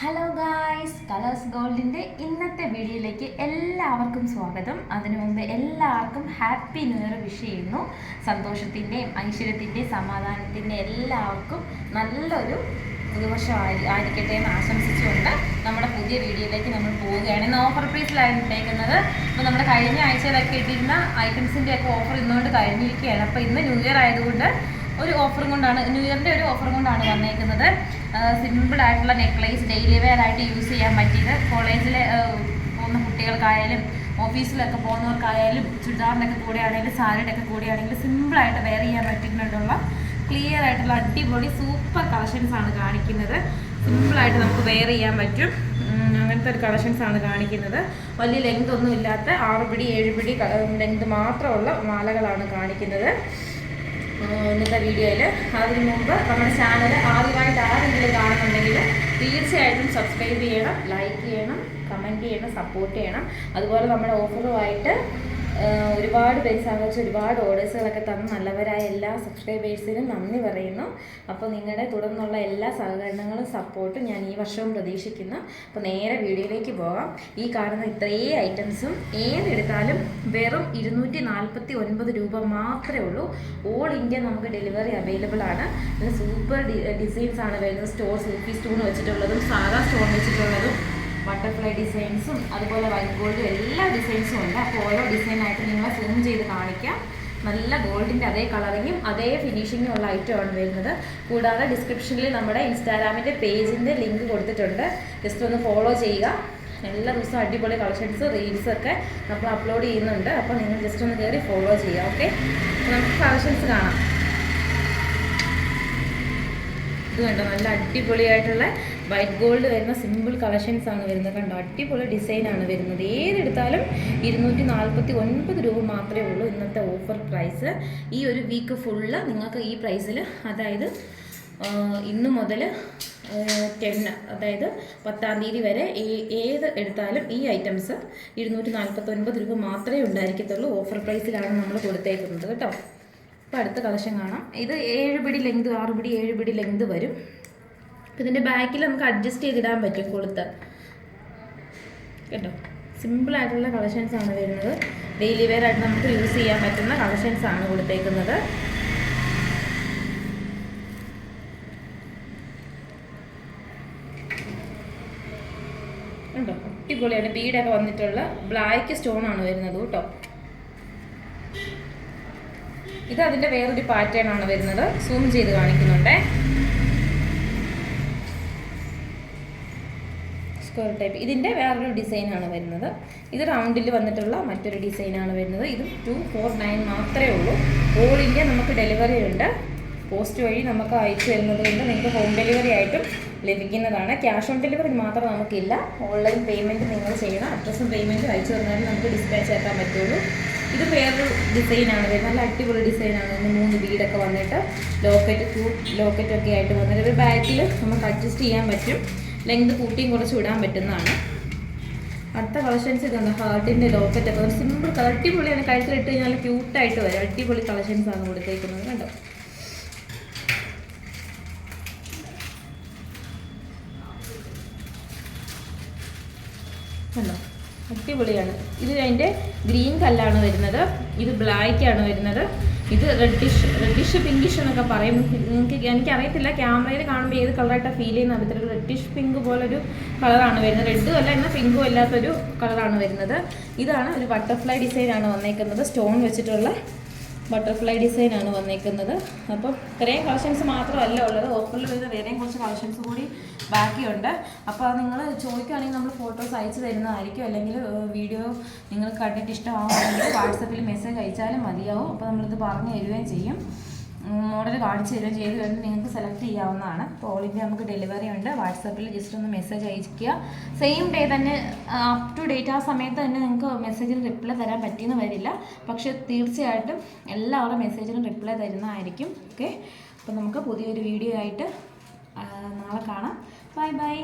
Hello guys colours ഗോൾഡിന്റെ ഇന്നത്തെ വീഡിയോയിലേക്ക് എല്ലാവർക്കും സ്വാഗതം. അതിനു മുമ്പ് എല്ലാവർക്കും ഹാപ്പി ന്യൂ ഇയർ വിഷ് ചെയ്യുന്നു. സന്തോഷത്തിന്റെയും ഐശ്വര്യത്തിന്റെയും സമാധാനത്തിന്റെ എല്ലാവർക്കും നല്ലൊരു പുതുവർഷം ആയി ആയിരിക്കട്ടെ എന്ന് ആശംസിച്ചുകൊണ്ട് നമ്മുടെ പുതിയ വീഡിയോയിലേക്ക് നമ്മൾ പോവുകയാണ്. ഇന്ന് ഓഫർ പ്രൈസിലാണ് ഇട്ടേക്കുന്നത്. അപ്പോൾ നമ്മുടെ കഴിഞ്ഞ ആഴ്ചയിലൊക്കെ ഇട്ടിരുന്ന ഐറ്റംസിന്റെയൊക്കെ ഓഫർ ഇന്നുകൊണ്ട് കഴിഞ്ഞിരിക്കുകയാണ്. അപ്പോൾ ഇന്ന് ന്യൂ ഇയർ ആയതുകൊണ്ട് ഒരു ഓഫറും കൊണ്ടാണ് ന്യൂ ഇയറിന്റെ ഒരു ഓഫറും കൊണ്ടാണ് വന്നേക്കുന്നത്. സിമ്പിൾ ആയിട്ടുള്ള നെക്ലേസ് ഡെയിലി വെയർ ആയിട്ട് യൂസ് ചെയ്യാൻ പറ്റിയത്. കോളേജിൽ പോകുന്ന കുട്ടികൾക്കായാലും ഓഫീസിലൊക്കെ പോകുന്നവർക്കായാലും ചുരിദാറിനൊക്കെ കൂടെ ആണെങ്കിലും സാരിയുടെ ഒക്കെ കൂടെ ആണെങ്കിലും സിമ്പിളായിട്ട് വെയർ ചെയ്യാൻ പറ്റുന്നതിനുള്ള ക്ലിയർ ആയിട്ടുള്ള അടിപൊളി സൂപ്പർ കളക്ഷൻസ് ആണ് കാണിക്കുന്നത്. സിമ്പിളായിട്ട് നമുക്ക് വെയർ ചെയ്യാൻ പറ്റും. അങ്ങനത്തെ ഒരു കളക്ഷൻസ് ആണ് കാണിക്കുന്നത്. വലിയ ലെങ്ത് ഒന്നും ഇല്ലാത്ത ആറ് പിടി ഏഴ് പിടി ലെങ്ത് മാത്രമുള്ള മാലകളാണ് കാണിക്കുന്നത്. ഇന്നത്തെ വീഡിയോയിൽ അതിന് മുമ്പ് നമ്മുടെ ചാനൽ ആദ്യമായിട്ട് ആരെങ്കിലും കാണുന്നുണ്ടെങ്കിൽ തീർച്ചയായിട്ടും സബ്സ്ക്രൈബ് ചെയ്യണം ലൈക്ക് ചെയ്യണം കമന്റ് ചെയ്യണം സപ്പോർട്ട് ചെയ്യണം. അതുപോലെ നമ്മുടെ ഓഫറുമായിട്ട് ഒരുപാട് പേര് സഹകരിച്ച് ഒരുപാട് ഓർഡേഴ്സുകളൊക്കെ തന്ന നല്ലവരായ എല്ലാ സബ്സ്ക്രൈബേഴ്സിനും നന്ദി പറയുന്നു. അപ്പോൾ നിങ്ങളുടെ തുടർന്നുള്ള എല്ലാ സഹകരണങ്ങളും സപ്പോർട്ടും ഞാൻ ഈ വർഷവും പ്രതീക്ഷിക്കുന്നു. അപ്പോൾ നേരെ വീഡിയോയിലേക്ക് പോകാം. ഈ കാണുന്ന ഇത്രയും ഐറ്റംസും ഏതെടുത്താലും വെറും ഇരുന്നൂറ്റി നാൽപ്പത്തി ഒൻപത് രൂപ മാത്രമേ ഉള്ളൂ. ഓൾ ഇന്ത്യ നമുക്ക് ഡെലിവറി അവൈലബിൾ ആണ്. സൂപ്പർ ഡിസൈൻസ് ആണ് വരുന്നത്. സ്റ്റോർ സിൽക്കി സ്റ്റോൺ വെച്ചിട്ടുള്ളതും സാധാ സ്റ്റോൺ വെച്ചിട്ടുള്ളതും. ബട്ടർഫ്ലൈ ഡിസൈൻസും അതുപോലെ വൈറ്റ് ഗോൾഡും എല്ലാ ഡിസൈൻസും ഉണ്ട്. അപ്പോൾ ഓരോ ഡിസൈനായിട്ട് നിങ്ങളെ സൂം ചെയ്ത് കാണിക്കാം. നല്ല ഗോൾഡിന്റെ അതേ കളറിങ്ങും അതേ ഫിനിഷിങ്ങും ഉള്ള ഐറ്റമാണ് വരുന്നത്. കൂടാതെ ഡിസ്ക്രിപ്ഷനിൽ നമ്മുടെ ഇൻസ്റ്റാഗ്രാമിന്റെ പേജിന്റെ ലിങ്ക് കൊടുത്തിട്ടുണ്ട്. ജസ്റ്റ് ഒന്ന് ഫോളോ ചെയ്യുക. എല്ലാ ദിവസവും അടിപൊളി കളക്ഷൻസ് റീൽസ് ഒക്കെ നമ്മൾ അപ്ലോഡ് ചെയ്യുന്നുണ്ട്. അപ്പോൾ നിങ്ങൾ ജസ്റ്റ് ഒന്ന് കയറി ഫോളോ ചെയ്യുക ഓക്കെ നമുക്ക് കളക്ഷൻസ് കാണാം. ഇത് കണ്ടോ? നല്ല അടിപൊളിയായിട്ടുള്ള വൈറ്റ് ഗോൾഡ് വരുന്ന സിമ്പിൾ കളക്ഷൻസ് ആണ് വരുന്നത്. കണ്ടോ? അടിപൊളി ഡിസൈൻ ആണ് വരുന്നത്. ഏതെടുത്താലും ഇരുന്നൂറ്റി നാൽപ്പത്തി ഒൻപത് രൂപ മാത്രമേ ഉള്ളൂ ഇന്നത്തെ ഓഫർ പ്രൈസ് ഈ ഒരു വീക്ക് ഫുള്ള് നിങ്ങൾക്ക് ഈ പ്രൈസിൽ അതായത് ഇന്ന് മുതൽ ടെൻ അതായത് പത്താം തീയതി വരെ ഏത് എടുത്താലും ഈ ഐറ്റംസ് ഇരുന്നൂറ്റി നാൽപ്പത്തി ഒൻപത് രൂപ മാത്രമേ ഉണ്ടായിരിക്കത്തുള്ളൂ ഓഫർ പ്രൈസിലാണ് നമ്മൾ കൊടുത്തേക്കുന്നത്. കേട്ടോ? അപ്പോൾ അടുത്ത കളക്ഷൻ കാണാം. ഇത് ഏഴ് പിടി ലെങ്ത് ആറ് പിടി ഏഴ് പിടി ലെങ്ത് വരും. അപ്പോൾ ഇതിന്റെ ബാക്കിൽ നമുക്ക് അഡ്ജസ്റ്റ് ചെയ്തിടാൻ പറ്റും കൊളുത്ത് കേട്ടോ? സിമ്പിൾ ആയിട്ടുള്ള കളക്ഷൻസ് ആണ് വരുന്നത്. ഡെയിലി വെയർ ആയിട്ട് നമുക്ക് യൂസ് ചെയ്യാൻ പറ്റുന്ന കളക്ഷൻസ് ആണ് കൊടുത്തേക്കുന്നത്. ഉണ്ടോ അടിപൊളിയാണ്. ബീഡൊക്കെ വന്നിട്ടുള്ള ബ്ലാക്ക് സ്റ്റോൺ ആണ് വരുന്നത് കേട്ടോ. ഇത് അതിന്റെ വേറൊരു പാറ്റേൺ ആണ് വരുന്നത്. സൂം ചെയ്ത് കാണിക്കുന്നുണ്ടേ. സ്ക്വയർ ടൈപ്പ് ഇതിന്റെ വേറൊരു ഡിസൈനാണ് വരുന്നത്. ഇത് റൗണ്ടിൽ വന്നിട്ടുള്ള മറ്റൊരു ഡിസൈനാണ് വരുന്നത്. ഇതും ടു ഫോർ നയൻ മാത്രമേ ഉള്ളൂ. ഓൾ ഇന്ത്യ നമുക്ക് ഡെലിവറി ഉണ്ട്. പോസ്റ്റ് വഴി നമുക്ക് അയച്ചു തരുന്നത് കൊണ്ട് നിങ്ങൾക്ക് ഹോം ഡെലിവറി ആയിട്ടും ലഭിക്കുന്നതാണ്. ക്യാഷ് ഓൺ ഡെലിവറി മാത്രം നമുക്കില്ല. ഓൺലൈൻ പേയ്മെന്റ് നിങ്ങൾ ചെയ്യണം. അഡ്രസ്സും പേയ്മെന്റും അയച്ചു തന്നാലും നമുക്ക് ഡിസ്പാച്ച് ആക്കാൻ പറ്റുള്ളൂ. ഇത് വേറൊരു ഡിസൈനാണ് വരുന്നത്. നല്ല അടിപൊളി ഡിസൈനാണ് ഒന്ന് മൂന്ന് വീടൊക്കെ വന്നിട്ട് ലോക്കറ്റ് ടൂ ലോക്കറ്റ് ഒക്കെ ആയിട്ട് വന്നിട്ട് ഒരു ബാക്കിൽ നമുക്ക് അഡ്ജസ്റ്റ് ചെയ്യാൻ പറ്റും. ലെങ്ത് കൂട്ടിയും കുറച്ച് വിടാൻ പറ്റുന്നതാണ്. അടുത്ത കളക്ഷൻസ് ഇതുണ്ട് ഹാർട്ടിന്റെ ലോക്കറ്റ് ഒക്കെ. ഒരു സിമ്പിൾ കളർ അടിപൊളിയാണ് കഴുത്തിലിട്ട് കഴിഞ്ഞാൽ ക്യൂട്ടായിട്ട് വരും. അടിപൊളി കളക്ഷൻസ് ആണ് കൊടുത്തേക്കുന്നത് കണ്ടോ? കണ്ടോ? അടിപൊളിയാണ്. ഇത് അതിന്റെ ഗ്രീൻ കല്ലാണ് വരുന്നത്. ഇത് ബ്ലാക്ക് ആണ് വരുന്നത്. ഇത് റെഡിഷ് റെഡിഷ് പിങ്കിഷ് എന്നൊക്കെ പറയും. നിങ്ങൾക്ക് എനിക്കറിയത്തില്ല ക്യാമറയിൽ കാണുമ്പോൾ ഏത് കളറായിട്ടാണ് ഫീൽ ചെയ്യുന്ന അറിയത്തില്ല. റെഡിഷ് പിങ്ക് പോലൊരു കളറാണ് വരുന്നത്. റെഡും അല്ല എന്നാൽ പിങ്കും അല്ലാത്തൊരു കളറാണ് വരുന്നത്. ഇതാണ് ഒരു ബട്ടർഫ്ലൈ ഡിസൈനാണ് വന്നേക്കുന്നത്. സ്റ്റോൺ വെച്ചിട്ടുള്ള ബട്ടർഫ്ലൈ ഡിസൈൻ ആണ് വന്നേക്കുന്നത്. അപ്പം ഇത്രയും കളക്ഷൻസ് മാത്രമല്ല ഉള്ളത്. ഓഫറിൽ വരുന്ന വേറെയും കുറച്ച് കളക്ഷൻസ് കൂടി ബാക്കിയുണ്ട്. അപ്പോൾ അത് നിങ്ങൾ ചോദിക്കുകയാണെങ്കിൽ നമ്മൾ ഫോട്ടോസ് അയച്ചു തരുന്നതായിരിക്കും. അല്ലെങ്കിൽ വീഡിയോ നിങ്ങൾ കണ്ടിട്ട് ഇഷ്ടമാവുകയാണെങ്കിൽ വാട്സപ്പിൽ മെസ്സേജ് അയച്ചാലും മതിയാവും. അപ്പോൾ നമ്മളിത് പറഞ്ഞു തരികയും ചെയ്യും. മോഡൽ കാണിച്ചു തരുകയും ചെയ്ത് കഴിഞ്ഞ് നിങ്ങൾക്ക് സെലക്ട് ചെയ്യാവുന്നതാണ്. അപ്പോൾ ഓൾ ഇന്ത്യ നമുക്ക് ഡെലിവറി ഉണ്ട്. വാട്സാപ്പിൽ ജസ്റ്റ് ഒന്ന് മെസ്സേജ് അയക്കുക സെയിം ഡേ തന്നെ അപ് ടു ഡേറ്റ് ആ സമയത്ത് തന്നെ നിങ്ങൾക്ക് മെസ്സേജിന് റിപ്ലൈ തരാൻ പറ്റിയെന്ന് വരില്ല. പക്ഷേ തീർച്ചയായിട്ടും എല്ലാവരുടെ മെസ്സേജിനും റിപ്ലൈ തരുന്നതായിരിക്കും. ഓക്കെ അപ്പോൾ നമുക്ക് പുതിയൊരു വീഡിയോ ആയിട്ട് നാളെ കാണാം. Bye bye